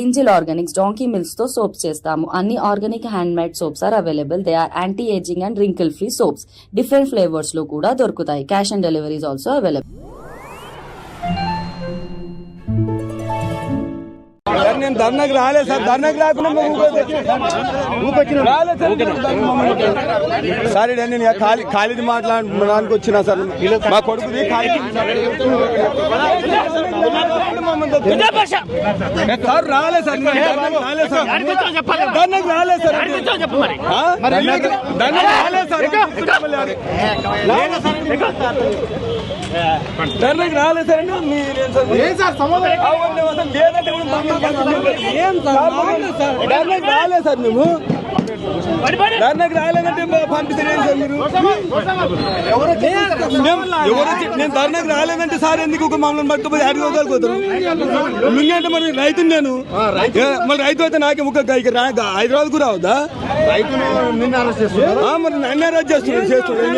Angel Organics donkey మిల్స్తో soaps చేస్తాము. అన్ని organic hand made soaps are available. They are anti ageing and wrinkle free soaps different ఫ్లేవర్స్లో కూడా దొరుకుతాయి. Cash and deliveries also available నేను ధర్నాకి రాలేదు సార్. ధర్నాకి రాకుండా సరే నేను ఖాళీ ఖాళీది మాట్లాడడానికి వచ్చిన సార్. మా కొడుకుది ఖాళీ సార్ సార్ నేను సార్ ధర్నాకి రాలేదు సార్ సార్ సార్ సార్ ఏం సమాధానం లేదంటే కూడా సార్ నువ్వు రాలేదు సార్ మేము ధర్నాకి రాలేదంటే పంపిస్తారు నేను ధర్నాకి రాలేదంటే సార్ ఎందుకు ఒక మమ్మల్ని పట్టుకుపోయి అడిగోగలుగుతారు లుంగి అంటే మరి రైతు నేను మరి రైతు అయితే నాకే ముక్క ఇక రా- హైదరాబాద్ కూడా రావద్దా? మరి నన్ను అరెస్ట్ చేస్తున్నాడు చేస్తున్నాడు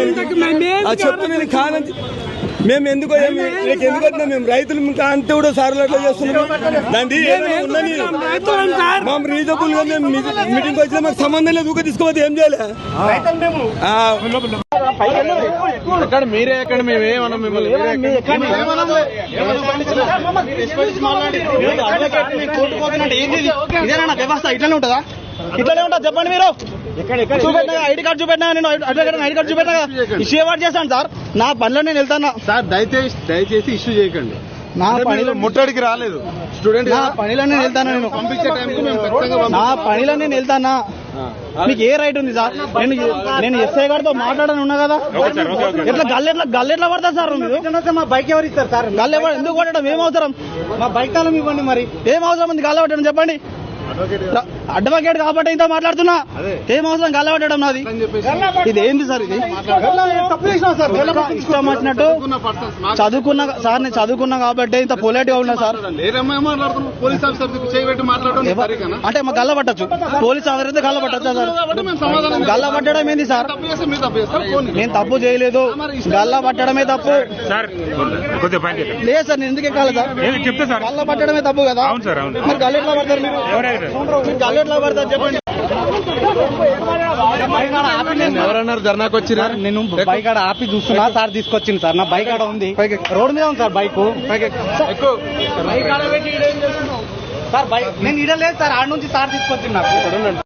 నేను కాదని మేము ఎందుకు ఎందుకు వచ్చినా మేము రైతులు ఇంకా అంతే కూడా సార్లు అట్లా చేస్తున్నాం దాన్ని ఉందని మా రీజనబుల్గా మేము మీటింగ్ వచ్చినా మాకు సంబంధం లేదు ఊక తీసుకోవద్దు ఏం చేయాలి ఆ, ఎక్కడ మీరే ఎక్కడ మేము ఏమన్నా మిమ్మల్ని వ్యవస్థ ఇట్లనే ఉంటుందా ఇట్లనే ఉంటుందా చెప్పండి మీరు చూపెట్టినా? ఐడి కార్డు చూపెట్టినా? నేను ఐడి కార్డు చూపెట్టినా? ఇష్యూ అవార్డు చేస్తాను సార్? నా పనిలో నేను వెళ్తాను? సార్ దయచేసి దయచేసి ఇష్యూ చేయకండి. నా పనిలో ముట్టడికి రాలేదు. స్టూడెంట్ నా పనిలో నేను వెళ్తాను నేను? పంపించే టైంకి మేము. నా పనిలో నేను వెళ్తానా? మీకు ఏ రైట్ ఉంది సార్? నేను నేను ఎస్ఐ గారితో మాట్లాడని ఉన్నా కదా? ఎట్లా గల్లు ఎట్లా గల్లు ఎట్లా పడతా సార్ మీరు? మా బైక్ ఎవరు ఇస్తారు సార్? గల్లు ఎవరు- ఎందుకు కొట్టడం ఏం అవసరం? మా బైక్ తాళం ఇవ్వండి మరి. ఏం అవసరం ఉంది గల్ల పట్టడం? చెప్పండి. అడ్వకేట్ కాబట్టి ఇంత మాట్లాడుతున్నా. ఏం అవసరం గల్ల పట్టడం నాది ఇది ఏంది సార్ ఇది? ఇష్టం వచ్చినట్టు చదువుకున్న సార్ నేను చదువుకున్నా కాబట్టి ఇంత పొలైట్గా ఉన్నా సార్. అంటే మా గల్ల పట్టచ్చు పోలీస్ ఆఫీసర్ అయితే గల్ల పట్టచ్చా సార్ గల్ల పట్టడం ఏంది సార్. నేను తప్పు చేయలేదు. గల్ల పట్టడమే తప్పు. లేదు సార్ నేను ఎందుకు ఎక్కాలి సార్? ఏమి చెప్తా సార్. గల్ల పట్టడమే తప్పు కదా? అవును సార్, అవును. మరి గల్ల ఎట్లా పడతారు చెప్పండి. ఎవరన్నారు ధర్నాకు వచ్చినా నేను బైక్ ఆడ ఆపి చూస్తున్నా. సార్ తీసుకొచ్చింది సార్. నా బైక్ ఆడ ఉంది. రోడ్ మీద ఉంది సార్ బైక్. సార్ బైక్ నేను ఇడలేదు సార్. ఆడ నుంచి సార్ తీసుకొచ్చింది నాకు.